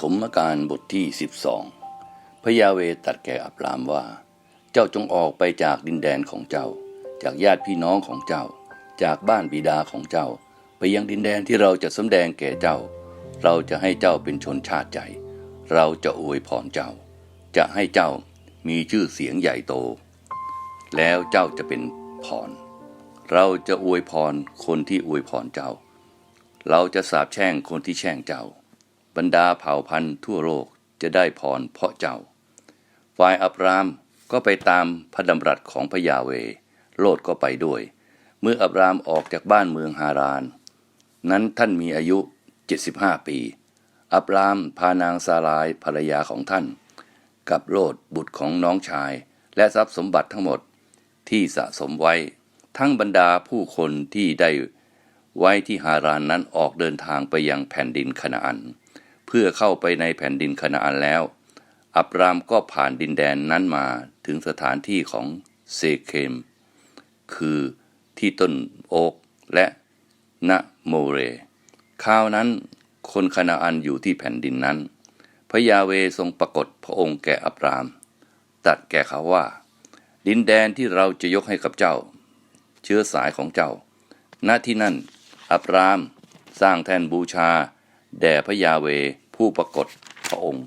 ฐมกาลบทที่ 12 พระยาเวตัดแก่อับรามว่า เจ้าจงออกไปจากดินแดนของเจ้า จากญาติพี่น้องของเจ้า จากบ้านบิดาของเจ้า ไปยังดินแดนที่เราจะสำแดงแก่เจ้า เราจะให้เจ้าเป็นชนชาติใหญ่ เราจะอวยพรเจ้า จะให้เจ้ามีชื่อเสียงใหญ่โต แล้วเจ้าจะเป็นพร เราจะอวยพรคนที่อวยพรเจ้า เราจะสาปแช่งคนที่แช่งเจ้า บรรดาเผ่าพันธุ์ทั่วโลกจะได้พรเพราะเจ้า ฝ่ายอับรามก็ไปตามพระดำรัสของพระยาเว โลดก็ไปด้วย เมื่ออับรามออกจากบ้านเมืองฮาราน นั้นท่านมีอายุ 75 ปี อับรามพานางซารายภรรยาของท่าน กับโลดบุตรของน้องชาย และทรัพย์สมบัติทั้งหมดที่สะสมไว้ ทั้งบรรดาผู้คนที่ได้ไว้ที่ฮารานนั้นออกเดินทางไปยังแผ่นดินคณาอัน เพื่อเข้าไปในแผ่นดินคณาอันแล้ว อับรามก็ผ่านดินแดนนั้นมาถึงสถานที่ของเซเคม คือที่ต้นโอกและนะโมเรคราวนั้นคนคณาอันอยู่ที่แผ่นดินนั้น พระยาเวทรงปรากฏพระองค์แก่อับราม ตัดแก่เขาว่า ดินแดนที่เราจะยกให้กับเจ้า เชื้อสายของเจ้า ณที่นั่น อับราม สร้างแท่นบูชา แด่พระยาเว ผู้ปรากฏพระองค์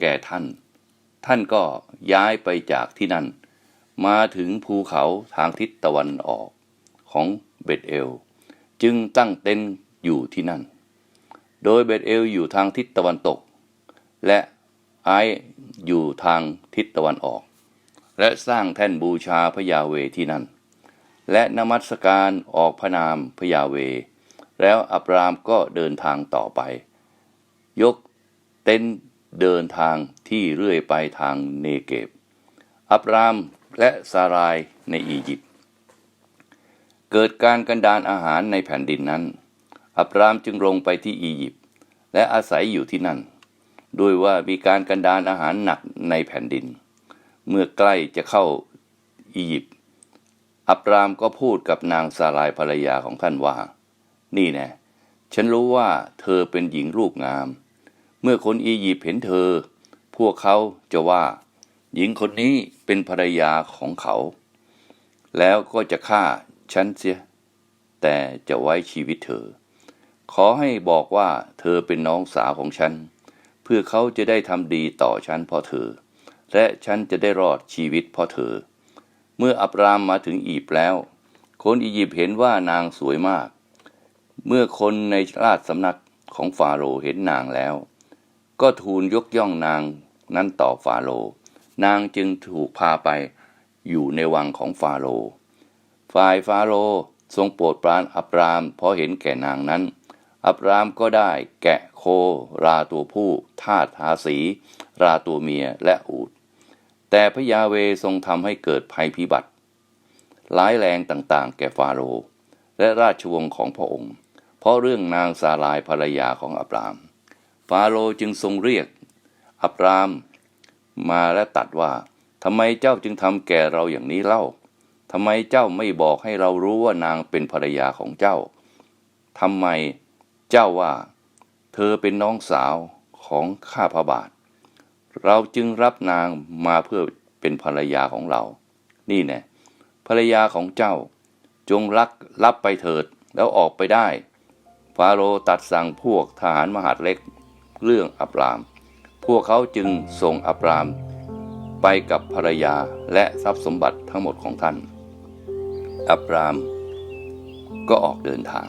แก่ท่าน ท่านก็ย้ายไปจากที่นั่น มาถึงภูเขาทางทิศตะวันออกของเบตเอล จึงตั้งเต็นท์อยู่ที่นั่น โดยเบตเอลอยู่ทางทิศตะวันตก และไออยู่ทางทิศตะวันออก และสร้างแท่นบูชาพระยาเวที่นั่น และนมัสการออกพระนามพระยาเว แล้วอับรามก็เดินทางต่อไป ยกเต็นเดินทางที่เรื่อยไปทางเนเกบ อับรามและซารายในอียิปต์ เกิดการกันดานอาหารในแผ่นดินนั้น อับรามจึงลงไปที่อียิปต์และอาศัยอยู่ที่นั่น ด้วยว่ามีการกันดานอาหารหนักในแผ่นดิน เมื่อใกล้จะเข้าอียิปต์ อับรามก็พูดกับนางซารายภรรยาของท่านว่า นี่แน่ฉันรู้ว่าเธอเป็นหญิงรูปงาม เมื่อคนอียิปต์เห็นเธอ พวกเขาจะว่า หญิงคนนี้เป็นภรรยาของเขา แล้วก็จะฆ่าฉันเสีย แต่จะไว้ชีวิตเธอ ขอให้บอกว่าเธอเป็นน้องสาวของฉัน เพื่อเขาจะได้ทำดีต่อฉันเพราะเธอ และฉันจะได้รอดชีวิตเพราะเธอ เมื่ออับรามมาถึงอียิปต์แล้ว คนอียิปต์เห็นว่านางสวยมาก เมื่อคนในราชสำนักของฟาโรห์เห็นนางแล้ว ก็ทูลยกย่องนางนั้นต่อฟาโรห์นางจึงถูกพาไปอยู่ในวังของฟาโรห์ฝ่ายฟาโรห์ทรงโปรดปรานอับรามเพราะเห็นแก่นางนั้น อับรามก็ได้แกะโคราตัวผู้ทาทาสี ราตัวเมียและอูด แต่พระยาเวทรงทำให้เกิดภัยพิบัติ ร้ายแรงต่างๆ แก่ฟาโรห์และราชวงศ์ของพระองค์ เพราะเรื่องนางซาลายภรรยาของอับราม ฟาโรจึงทรงเรียก อับรามมาและตัดว่าทำไมเจ้าจึงทำแก่เราอย่างนี้เล่าทำไมเจ้าไม่บอกให้เรารู้ว่านางเป็นภรรยาของเจ้าทำไมเจ้าว่า เธอเป็นน้องสาวของข้าพระบาท เราจึงรับนางมาเพื่อเป็นภรรยาของเรา นี่แน่ภรรยาของเจ้า จงรักรับไปเถิดแล้วออกไปได้ ฟาโรตัดสั่งพวกทหารมหาดเล็กเรื่องอับราม พวกเขาจึงส่งอับราม ไปกับภรรยาและทรัพย์สมบัติทั้งหมดของท่าน อับรามก็ออกเดินทาง